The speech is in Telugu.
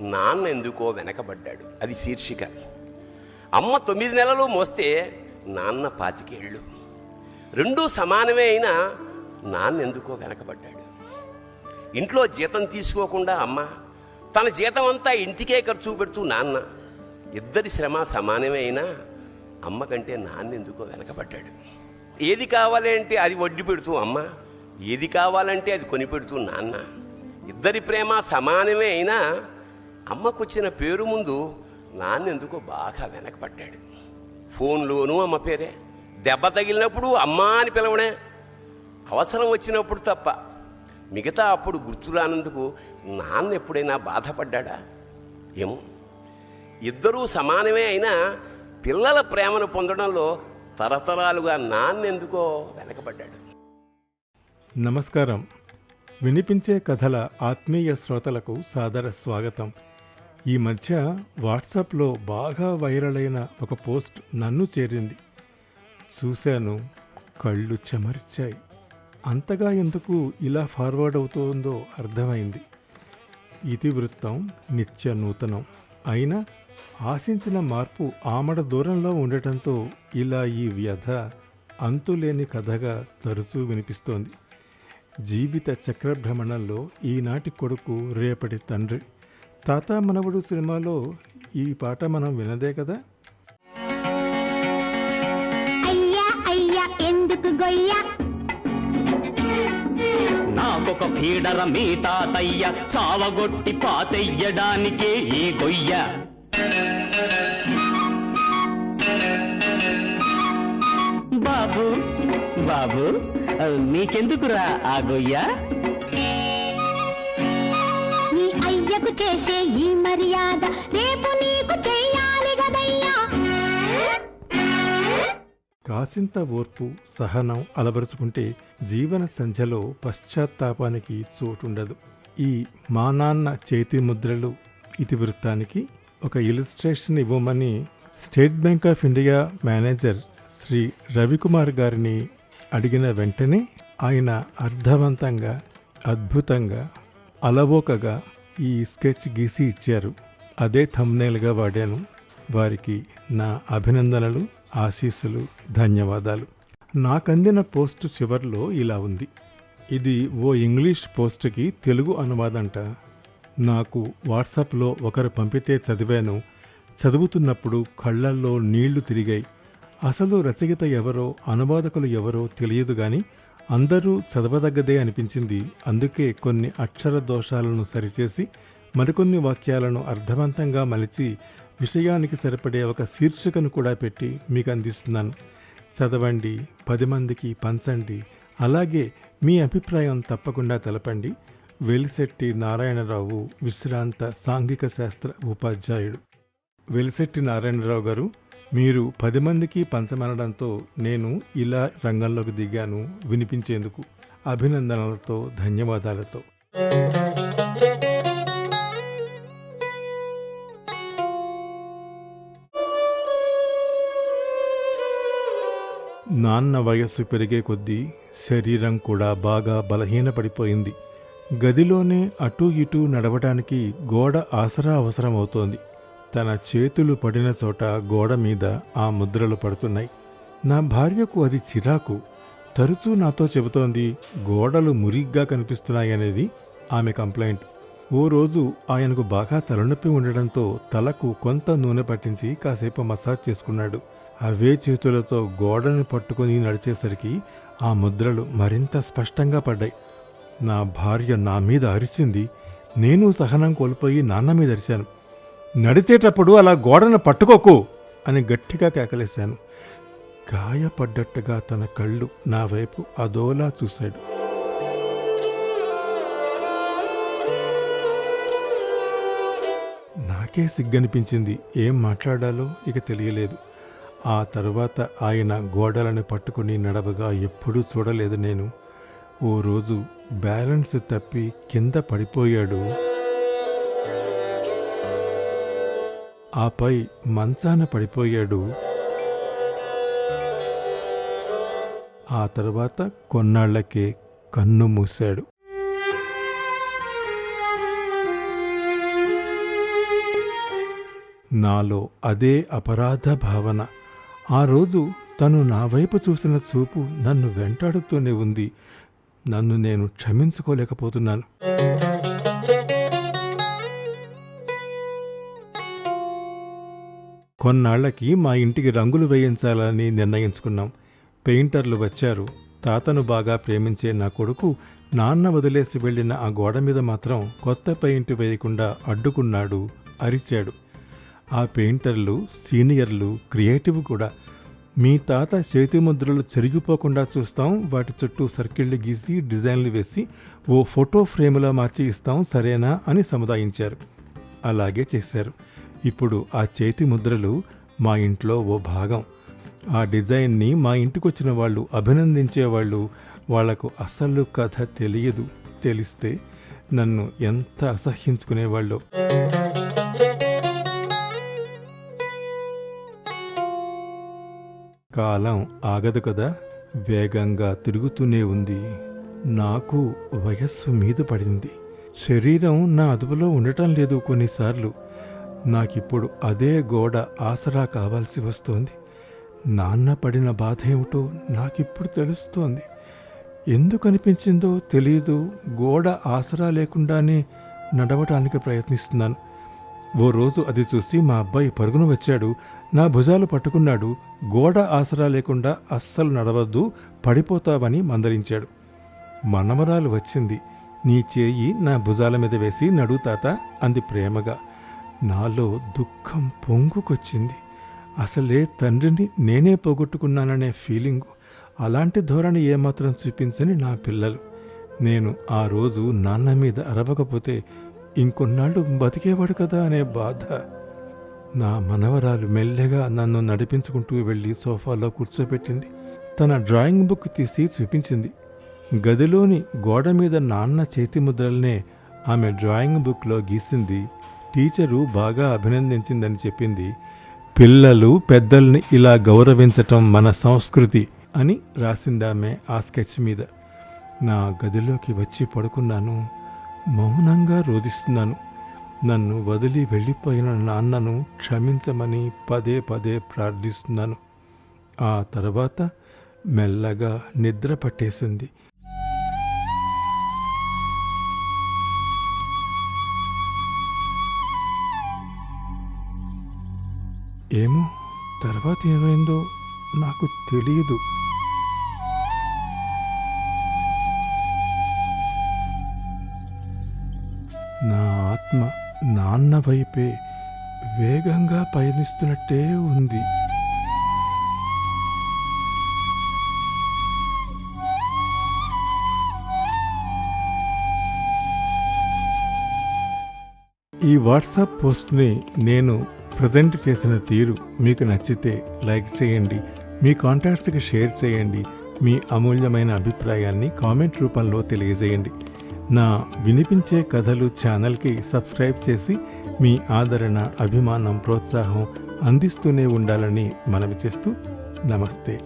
నాన్న ఎందుకో వెనకబడ్డాడు. అది శీర్షిక. అమ్మ తొమ్మిది నెలలు మోస్తే నాన్న పాతికేళ్ళు. రెండూ సమానమే అయినా నాన్న ఎందుకో వెనకబడ్డాడు. ఇంట్లో జీతం తీసుకోకుండా అమ్మ తన జీతం అంతా ఇంటికే ఖర్చు పెడుతూ నాన్న. ఇద్దరి శ్రమ సమానమే అయినా అమ్మ కంటే నాన్న ఎందుకో వెనకబడ్డాడు. ఏది కావాలంటే అది వడ్డీ పెడుతూ అమ్మ ఏది కావాలంటే అది కొనిపెడుతూ నాన్న. ఇద్దరి ప్రేమ సమానమే అయినా అమ్మకొచ్చిన పేరు ముందు నాన్న ఎందుకో బాగా వెనకబడ్డాడు. ఫోన్లోనూ అమ్మ పేరే. దెబ్బ తగిలినప్పుడు అమ్మ అని పిలవడే అవసరం వచ్చినప్పుడు తప్ప. మిగతా అప్పుడు గుర్తురానందుకు నాన్న ఎప్పుడైనా బాధపడ్డా ఏమో. ఇద్దరూ సమానమే అయినా పిల్లల ప్రేమను పొందడంలో తరతరాలుగా నాన్నెందుకో వెనకబడ్డాడు. నమస్కారం. వినిపించే కథల ఆత్మీయ శ్రోతలకు సాదర స్వాగతం. ఈ మధ్య వాట్సాప్లో బాగా వైరల్ అయిన ఒక పోస్ట్ నన్ను చేరింది. చూశాను కళ్ళు చెమర్చాయి. అంతగా ఎందుకు ఇలా ఫార్వర్డ్ అవుతోందో అర్థమైంది. ఇతివృత్తం నిత్య నూతనం. అయినా ఆశించిన మార్పు ఆమడ దూరంలో ఉండటంతో ఇలా ఈ వ్యధ అంతులేని కథగా తరచూ వినిపిస్తోంది. జీవిత చక్రభ్రమణంలో ఈనాటి కొడుకు రేపటి తండ్రి. తాత మనవడు సినిమాలో ఈ పాట మనం వినదే కదా? అయ్యా అయ్యా ఎందుకు గొయ్య? నాకొక పీడర మీ తాతయ్య చావగొట్టి పాతెయ్యడానికే ఈ గొయ్య. బాబు బాబు నీకెందుకురా ఆ గొయ్య? చేసే ఈ మర్యాద రేపు నీకు చెయ్యాలి గదయ్యా కాసింత ఓర్పు సహనం అలవరుచుకుంటే జీవన సంధ్యలో పశ్చాత్తాపానికి చోటుండదు. ఈ మా నాన్న చేతి ముద్రలు ఇతివృత్తానికి ఒక ఇలిస్ట్రేషన్ ఇవ్వమని State Bank of India manager Shri Ravikumar గారిని అడిగిన వెంటనే ఆయన అర్థవంతంగా అద్భుతంగా అలవోకగా ఈ స్కెచ్ గీసి ఇచ్చారు. అదే థంబ్నైల్గా వాడాను. వారికి నా అభినందనలు ఆశీస్సులు ధన్యవాదాలు. నాకందిన పోస్ట్ చివర్లో ఇలా ఉంది. ఇది ఓ ఇంగ్లీష్ పోస్ట్కి తెలుగు అనువాదంట. నాకు వాట్సాప్లో ఒకరు పంపితే చదివాను. చదువుతున్నప్పుడు కళ్ళల్లో నీళ్ళు తిరిగాయి. అసలు రచయిత ఎవరో అనువాదకులు ఎవరో తెలియదు కానీ అందరూ చదవదగ్గదే అనిపించింది. అందుకే కొన్ని అక్షర దోషాలను సరిచేసి మరికొన్ని వాక్యాలను అర్థవంతంగా మలిచి విషయానికి సరిపడే ఒక శీర్షికను కూడా పెట్టి మీకు అందిస్తున్నాను. చదవండి పది మందికి పంచండి అలాగే మీ అభిప్రాయం తప్పకుండా తెలపండి. వెలిశెట్టి నారాయణరావు విశ్రాంత సాంఘిక శాస్త్ర ఉపాధ్యాయుడు. వెలిశెట్టి నారాయణరావు గారు మీరు పది మందికి పంచమనడంతో నేను ఇలా రంగంలోకి దిగాను వినిపించేందుకు అభినందనలతో ధన్యవాదాలతో. నాన్న వయస్సు పెరిగే కొద్దీ శరీరం కూడా బాగా బలహీనపడిపోయింది. గదిలోనే అటూ ఇటూ నడవటానికి గోడ ఆసరా అవసరం అవుతోంది తన చేతులు పడిన చోట గోడ మీద ఆ ముద్రలు పడుతున్నాయి. నా భార్యకు అది చిరాకు. తరచూ నాతో చెబుతోంది గోడలు మురిగ్గా కనిపిస్తున్నాయనేది ఆమె కంప్లైంట్. ఓ రోజు ఆయనకు బాగా తలనొప్పి ఉండడంతో తలకు కొంత నూనె పట్టించి కాసేపు మసాజ్ చేసుకున్నాడు. అవే చేతులతో గోడని పట్టుకుని నడిచేసరికి ఆ ముద్రలు మరింత స్పష్టంగా పడ్డాయి. నా భార్య నా మీద అరిచింది. నేను సహనం కోల్పోయి నాన్న మీద అరిచాను. నడిచేటప్పుడు అలా గోడను పట్టుకోకు అని గట్టిగా కేకలేశాను. గాయపడ్డట్టుగా తన కళ్ళు నా వైపు అదోలా చూశాడు. నాకే సిగ్గనిపించింది. ఏం మాట్లాడాలో ఇక తెలియలేదు. ఆ తరువాత ఆయన గోడలను పట్టుకుని నడవగా ఎప్పుడూ చూడలేదు నేను. ఓ రోజు బ్యాలెన్స్ తప్పి కింద పడిపోయాడు. ఆపై మంచాన పడిపోయాడు. ఆ తర్వాత కొన్నాళ్ళకే కన్ను మూశాడు. నాలో అదే అపరాధ భావన. ఆ రోజు తను నా వైపు చూసిన చూపు నన్ను వెంటాడుతూనే ఉంది. నన్ను నేను క్షమించుకోలేకపోతున్నాను. కొన్నాళ్ళకి మా ఇంటికి రంగులు వేయించాలని నిర్ణయించుకున్నాం. పెయింటర్లు వచ్చారు. తాతను బాగా ప్రేమించే నా కొడుకు నాన్న వదిలేసి వెళ్ళిన ఆ గోడ మీద మాత్రం కొత్త పెయింట్ వేయకుండా అడ్డుకున్నాడు అరిచాడు. ఆ పెయింటర్లు సీనియర్లు క్రియేటివ్ కూడా. మీ తాత చేతి ముద్రలు చెరిగిపోకుండా చూస్తాం వాటి చుట్టూ సర్కిళ్ళు గీసి డిజైన్లు వేసి ఓ ఫోటో ఫ్రేమ్లో మార్చి ఇస్తాం సరేనా అని సముదాయించారు. అలాగే చేశారు. ఇప్పుడు ఆ చేతి ముద్రలు మా ఇంట్లో ఓ భాగం. ఆ డిజైన్ని మా ఇంటికి వచ్చిన వాళ్ళు అభినందించేవాళ్ళు వాళ్ళకు అసలు కథ తెలియదు. తెలిస్తే నన్ను ఎంత అసహ్యించుకునేవాళ్ళు. కాలం ఆగదు కదా వేగంగా తిరుగుతూనే ఉంది. నాకు వయస్సు మీద పడింది. శరీరం నా అదుపులో ఉండటం లేదు కొన్నిసార్లు. నాకిప్పుడు అదే గోడ ఆసరా కావాల్సి వస్తోంది. నాన్న పడిన బాధ ఏమిటో నాకిప్పుడు తెలుస్తోంది. ఎందుకు అనిపించిందో తెలియదు గోడ ఆసరా లేకుండానే నడవటానికి ప్రయత్నిస్తున్నాను. ఓ రోజు అది చూసి మా అబ్బాయి పరుగున వచ్చాడు. నా భుజాలు పట్టుకున్నాడు. గోడ ఆసరా లేకుండా అస్సలు నడవద్దు పడిపోతావని మందరించాడు మనమరాలు వచ్చింది. నీ చేయి నా భుజాల మీద వేసి నడు తాత అంది ప్రేమగా. నాలో దుఃఖం పొంగుకొచ్చింది. అసలే తండ్రిని నేనే పోగొట్టుకున్నాననే ఫీలింగ్ అలాంటి ధోరణి ఏమాత్రం చూపించని నా పిల్లలు. నేను ఆ రోజు నాన్న మీద అరవకపోతే ఇంకొన్నాళ్ళు బతికేవాడు కదా అనే బాధ. నా మనవరాలు మెల్లగా నన్ను నడిపించుకుంటూ వెళ్ళి సోఫాలో కూర్చోబెట్టింది తన డ్రాయింగ్ బుక్ తీసి చూపించింది. గదిలోని గోడ మీద నాన్న చేతి ముద్రల్నే ఆమె డ్రాయింగ్ బుక్లో గీసింది టీచరు బాగా అభినందించిందని చెప్పింది పిల్లలు పెద్దల్ని ఇలా గౌరవించటం మన సంస్కృతి అని రాసిందామె ఆ స్కెచ్ మీద. నా గదిలోకి వచ్చి పడుకున్నాను మౌనంగా రోధిస్తున్నాను. నన్ను వదిలి వెళ్ళిపోయిన నాన్నను క్షమించమని పదే పదే ప్రార్థిస్తున్నాను. ఆ తర్వాత మెల్లగా నిద్ర పట్టేసింది. ఏమో? తర్వాత ఏమైందో నాకు తెలియదు. నా ఆత్మ నాన్న వైపే వేగంగా పయనిస్తున్నట్టే ఉంది. ఈ వాట్సాప్ పోస్ట్ని నేను ప్రజెంట్ చేసిన తీరు మీకు నచ్చితే లైక్ చేయండి మీ కాంటాక్ట్స్కి షేర్ చేయండి మీ అమూల్యమైన అభిప్రాయాన్ని కామెంట్ రూపంలో తెలియజేయండి. నా వినిపించే కథలు ఛానల్కి సబ్స్క్రైబ్ చేసి మీ ఆదరణ అభిమానం ప్రోత్సాహం అందిస్తూనే ఉండాలని మనవి చేస్తూ నమస్తే.